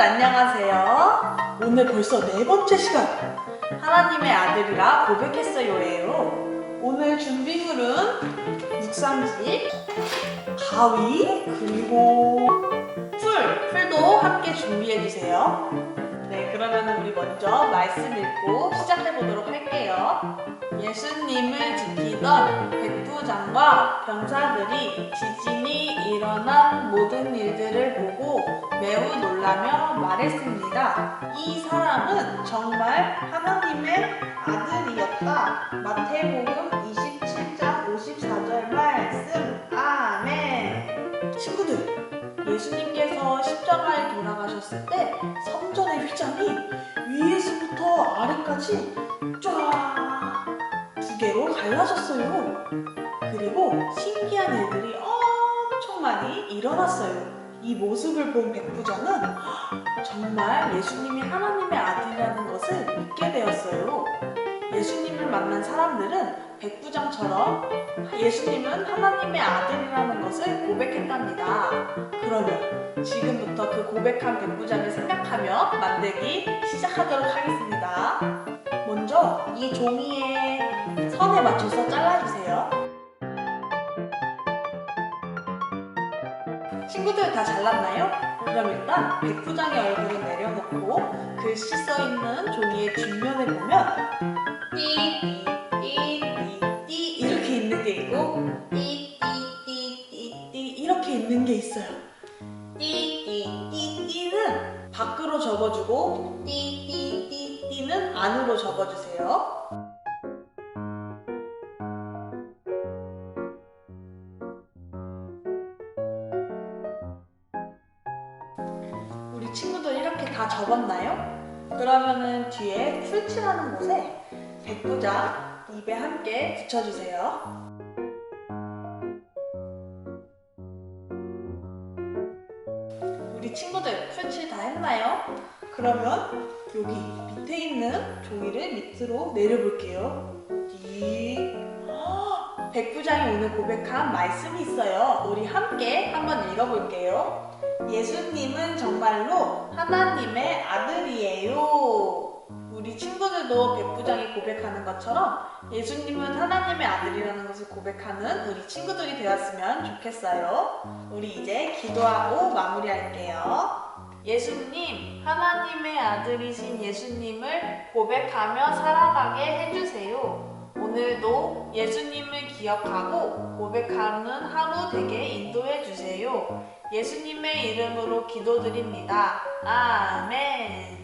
안녕하세요. 오늘 벌써 네 번째 시간. 하나님의 아들이라 고백했어요예요. 오늘 준비물은 묵상지, 가위, 그리고 풀, 풀도 함께 준비해 주세요. 네, 그러면 우리 먼저 말씀 읽고 시작해 보도록 할게요. 예수님을 지키던 백부장과 병사들이 지진이 일어난 모든 일들을 보고 매우 놀라며 말했습니다. 이 사람은 정말 하나님의 아들이었다. 마태복음 27장 54절 말씀. 아멘. 친구들, 예수님께서 십자가에 돌아가셨을 때 성전의 휘장이 위에서부터 아래까지 쫙 두 개로 갈라졌어요. 그리고 신기한 일들이 엄청 많이 일어났어요. 이 모습을 본 백부장은 정말 예수님이 하나님의 아들이라는 것을 믿게 되었어요. 예수님을 만난 사람들은 백부장처럼 예수님은 하나님의 아들이라는 것을 고백했답니다. 그러면 지금부터 그 고백한 백부장을 생각하며 만들기 시작하도록 하겠습니다. 먼저 이 종이에 선에 맞춰서 잘라주세요. 친구들 다 잘랐나요? 그럼 일단 백부장의 얼굴을 내려놓고 글씨 써있는 종이의 뒷면에 보면 띠띠띠띠띠 이렇게 있는 게 있고 띠띠띠띠띠 이렇게 있는 게 있어요. 띠띠띠띠는 밖으로 접어주고 띠띠띠띠는 안으로 접어주세요. 다 접었나요? 그러면은 뒤에 풀칠하는 곳에 백부장 입에 함께 붙여주세요. 우리 친구들 풀칠 다 했나요? 그러면 여기 밑에 있는 종이를 밑으로 내려볼게요. 띠. 헉, 백부장이 오늘 고백한 말씀이 있어요. 우리 함께 한번 읽어볼게요. 예수님은 정말로 하나님의 아들이에요. 우리 친구들도 백부장이 고백하는 것처럼 예수님은 하나님의 아들이라는 것을 고백하는 우리 친구들이 되었으면 좋겠어요. 우리 이제 기도하고 마무리할게요. 예수님, 하나님의 아들이신 예수님을 고백하며 살아가게 해주세요. 오늘도 예수님을 기억하고 고백하는 하루 되게 인도해 주세요. 예수님의 이름으로 기도드립니다. 아멘.